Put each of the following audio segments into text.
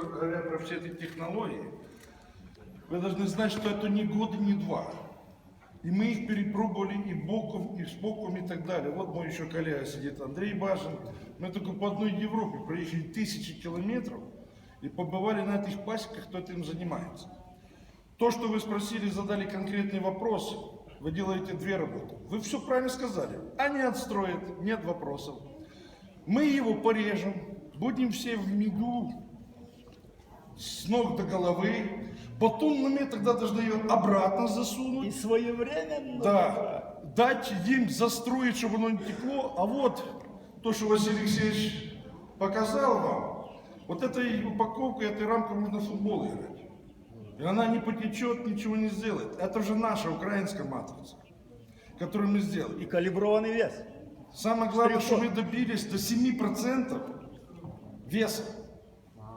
говоря про все эти технологии, вы должны знать, что это не год и не два. И мы их перепробовали и боком, и с боком, и так далее. Вот мой еще коллега сидит, Андрей Бажин. Мы только по одной Европе проехали тысячи километров и побывали на этих пасеках, кто этим занимается. То, что вы спросили, задали конкретный вопрос, вы делаете две работы. Вы все правильно сказали. Они отстроят, нет вопросов. Мы его порежем, будем все в меду, с ног до головы. Потом мы тогда должны ее обратно засунуть. И своевременно. Да, дать им застроить, чтобы оно не текло. А вот то, что Василий Алексеевич показал вам, вот этой упаковкой, этой рамкой можно футбол играть. И она не потечет, ничего не сделает. Это же наша украинская матрица, которую мы сделали. И калиброванный вес. Самое главное, что мы добились до 7% веса.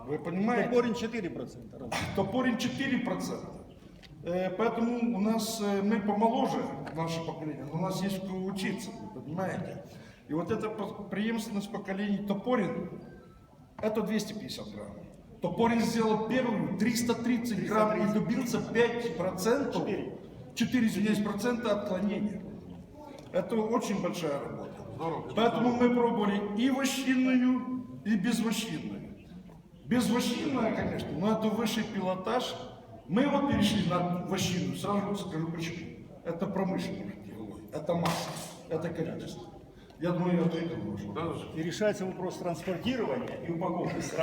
Вы понимаете? Корень 4%. раз. Топорин 4%. Э, Поэтому у нас, э, мы помоложе, наше поколение, но у нас есть кого учиться, вы понимаете? И вот эта по- преемственность поколений Топорин, это 250 грамм. Топорин сделал первую 330 грамм и добился 5%, 4, извиняюсь, процента отклонения. Это очень большая работа. Поэтому мы пробовали и вощинную, и безвощинную. Безвощинная, конечно, но это высший пилотаж. Мы вот перешли на вощинную, сразу скажу почему. Это промышленная технология, это масса, это количество. Я думаю, я ваш вопрос. И решается вопрос транспортирования и упаковки сразу.